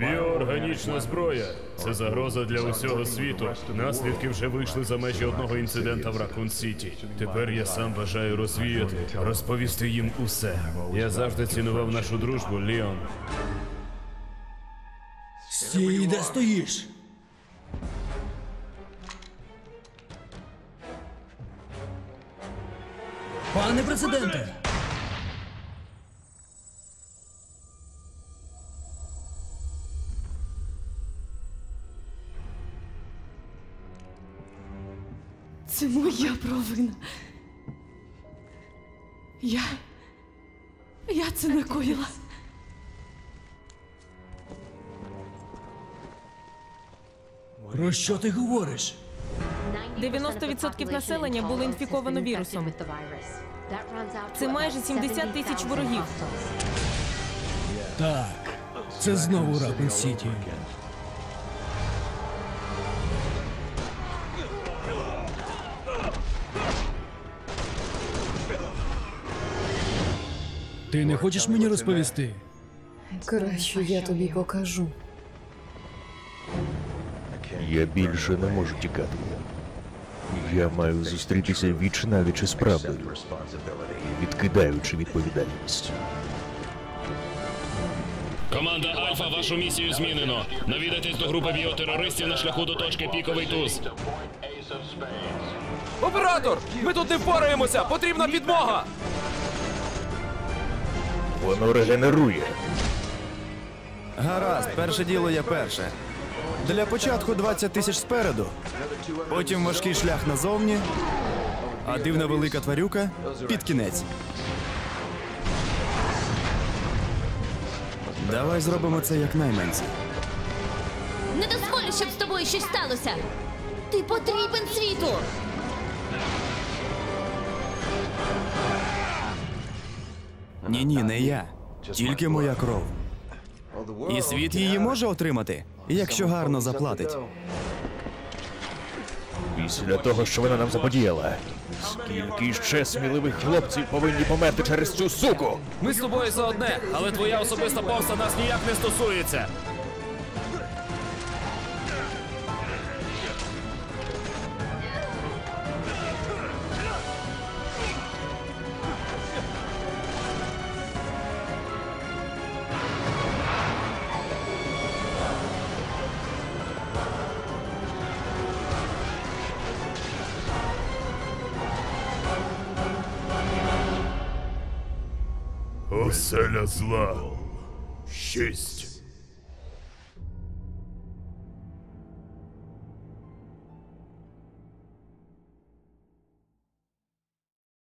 Біонічна зброя це загроза для усього світу. Наслідки вже вийшли за межі одного інцидента в Ракун Сіті. Тепер я сам бажаю розвіяти, розповісти їм усе. Я завжди цінував нашу дружбу, Ліон. Стій, де стоїш? Пане президенте! Це моя провина. Я. Я це накоїла. Про що ти говориш? 90% населення було інфіковано вірусом. Це майже 70 тисяч ворогів. Так, це знову Ракун Сіті. Ти не хочеш мені розповісти? Краще я тобі покажу. Я більше не можу тікати. Я маю зустрітися віч навіч із правдою, відкидаючи відповідальність. Команда Альфа, вашу місію змінено. Навідайтесь до групи біотерористів на шляху до точки піковий туз. Оператор! Ми тут не впораємося! Потрібна підмога! Воно регенерує. Гаразд, перше діло є перше. Для початку 20 тисяч спереду, потім важкий шлях назовні, а дивна велика тварюка під кінець. Давай зробимо це якнайменше. Не дозволю, щоб з тобою щось сталося. Ти потрібен світу. Ні, ні, не я. Тільки моя кров. І світ її може отримати, якщо гарно заплатить. Після того, що вона нам заподіяла. Скільки ще сміливих хлопців повинні померти через цю суку? Ми з тобою за одне, але твоя особиста повста нас ніяк не стосується. Оселя зла. Шість.